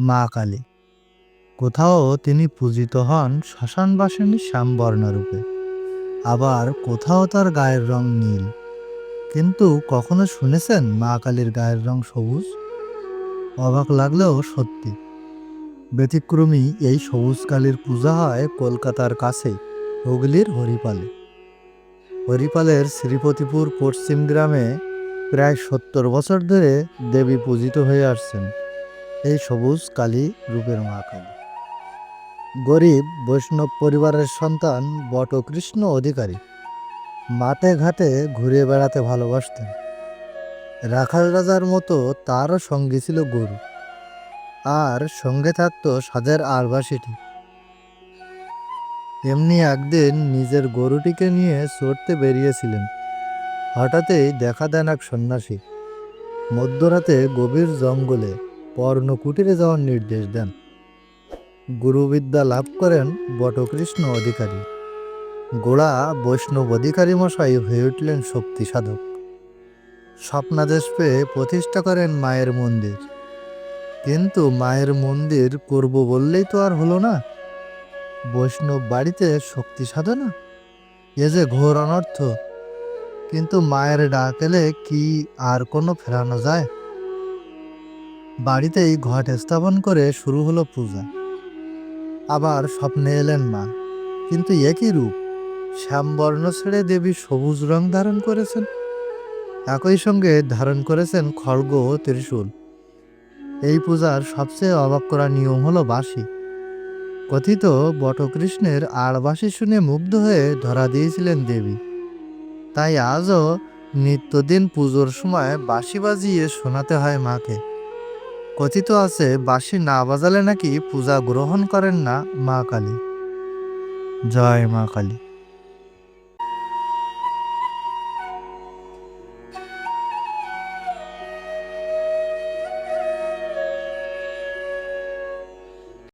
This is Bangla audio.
মা কালী। কোথাও তিনি পূজিত হন শ্মশান শ্মশানবাসিনী শ্যামবর্ণরূপে। আবার কোথাও তার গায়ের রং নীল। কিন্তু কখনো শুনেছেন মা কালীর গায়ের রং সবুজ? অবাক লাগলেও সত্যি। ব্যতিক্রমী এই সবুজ কালীর পূজা হয় কলকাতার কাছে, হুগলির হরিপালে। হরিপালের শ্রীপতিপুর পশ্চিম গ্রামে প্রায় সত্তর বছর ধরে দেবী পূজিত হয়ে আসছেন। এই সবুজ কালী রূপের মা কালী গরিব বৈষ্ণব পরিবারের সন্তান বটকৃষ্ণ অধিকারী। মাঠে ঘাটে ঘুরে বেড়াতে ভালোবাসতেন। রাখাল রাজার মতো তারও সঙ্গী ছিল গরু। আর সঙ্গে থাকতো সাজের আরবাসিটি। এমনি একদিন নিজের গরুটিকে নিয়ে চড়তে বেরিয়েছিলেন। হঠাৎই দেখা দেন এক সন্ন্যাসী। মধ্যরাতে গভীর জঙ্গলে পর্ণকুটিরে যাওয়ার নির্দেশ দেন। গুরুবিদ্যা লাভ করেন বটকৃষ্ণ অধিকারী। গোড়া বৈষ্ণব অধিকারী মশাই হয়ে উঠলেন শক্তি সাধক। স্বপ্নাদেশ পেয়ে প্রতিষ্ঠা করেন মায়ের মন্দির। কিন্তু মায়ের মন্দির করব বললেই তো আর হলো না। বৈষ্ণব বাড়িতে শক্তি সাধনা? এ যে ঘোর অনর্থ। কিন্তু মায়ের ডাক এলে কি আর কোনো ফেরানো যায়? বাড়িতেই ঘট স্থাপন করে শুরু হলো পূজা। আবার স্বপ্নে এলেন মা, কিন্তু একই রূপ। শ্যামবর্ণ ছেড়ে দেবী সবুজ রং ধারণ করেছেন। একই সঙ্গে ধারণ করেছেন খড়গ ও ত্রিশূল। এই পূজার সবচেয়ে অবাক করা নিয়ম হলো বাঁশি। কথিত বটকৃষ্ণের আড়বাসি শুনে মুগ্ধ হয়ে ধরা দিয়েছিলেন দেবী। তাই আজও নিত্যদিন পুজোর সময় বাঁশি বাজিয়ে শোনাতে হয় মাকে। কথিত আছে বাসি না বাজালে নাকি পূজা গ্রহণ করেন না মা কালী। জয় মা কালী।